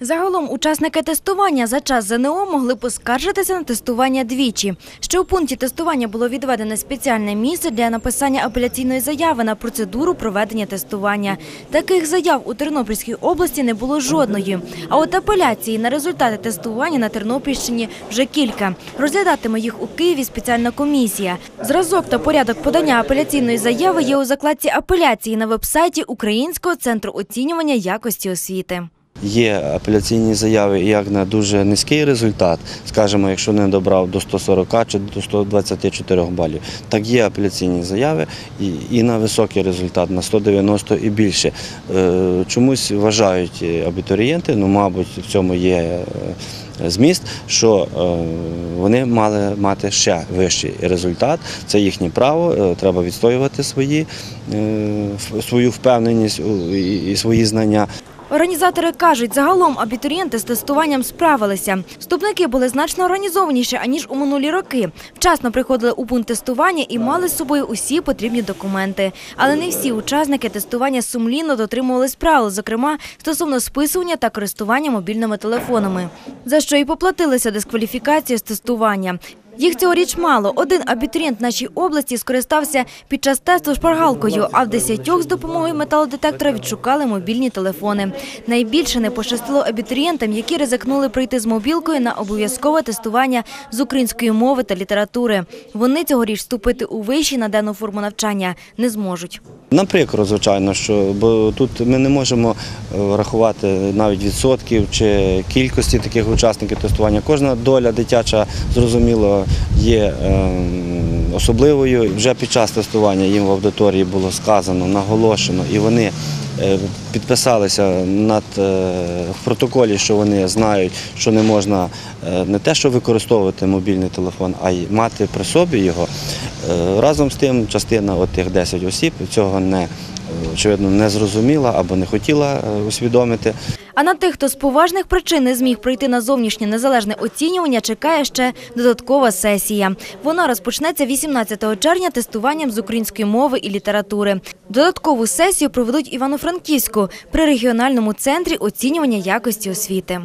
Загалом учасники тестування за час ЗНО могли поскаржитися на тестування двічі. Ще у пункті тестування було відведене спеціальне місце для написання апеляційної заяви на процедуру проведення тестування. Таких заяв у Тернопільській області не було жодної. А от апеляції на результати тестування на Тернопільщині вже кілька. Розглядатиме їх у Києві спеціальна комісія. Зразок та порядок подання апеляційної заяви є у закладці апеляції на вебсайті Українського центру оцінювання якості освіти. Є апеляційні заяви як на дуже низький результат, скажімо, якщо не добрав до 140 чи до 124 балів, так є апеляційні заяви і, на високий результат, на 190 і більше. Е, Чомусь вважають абітурієнти, ну, мабуть, в цьому є е, зміст, що е, вони мали мати ще вищий результат. Це їхнє право, треба відстоювати свої, свою впевненість і свої знання. Організатори кажуть, загалом абітурієнти з тестуванням справилися. Вступники були значно організованіші, аніж у минулі роки. Вчасно приходили у пункт тестування і мали з собою усі потрібні документи. Але не всі учасники тестування сумлінно дотримувались правил, зокрема стосовно списування та користування мобільними телефонами, за що і поплатилися дискваліфікацією з тестування. Їх цьогоріч мало. Один абітурієнт нашій області скористався під час тесту шпаргалкою, а в десятьох з допомогою металодетектора відшукали мобільні телефони. Найбільше не пощастило абітурієнтам, які ризикнули прийти з мобілкою на обов'язкове тестування з української мови та літератури. Вони цьогоріч вступити у вищі на денну форму навчання не зможуть. Нам прикро, звичайно, що бо тут ми не можемо е, рахувати навіть відсотків чи кількості таких учасників тестування. Кожна доля дитяча, зрозуміло, є ем, особливою. Вже під час тестування їм в аудиторії було сказано, наголошено, і вони е, підписалися над е, в протоколі, що вони знають, що не можна е, не те, що використовувати мобільний телефон, а й мати при собі його. Разом з тим, частина от тих 10 осіб цього не очевидно не зрозуміла або не хотіла е, усвідомити. А на тих, хто з поважних причин не зміг пройти на зовнішнє незалежне оцінювання, чекає ще додаткова сесія. Вона розпочнеться 18 червня тестуванням з української мови і літератури. Додаткову сесію проведуть Івано-Франківську при регіональному центрі оцінювання якості освіти.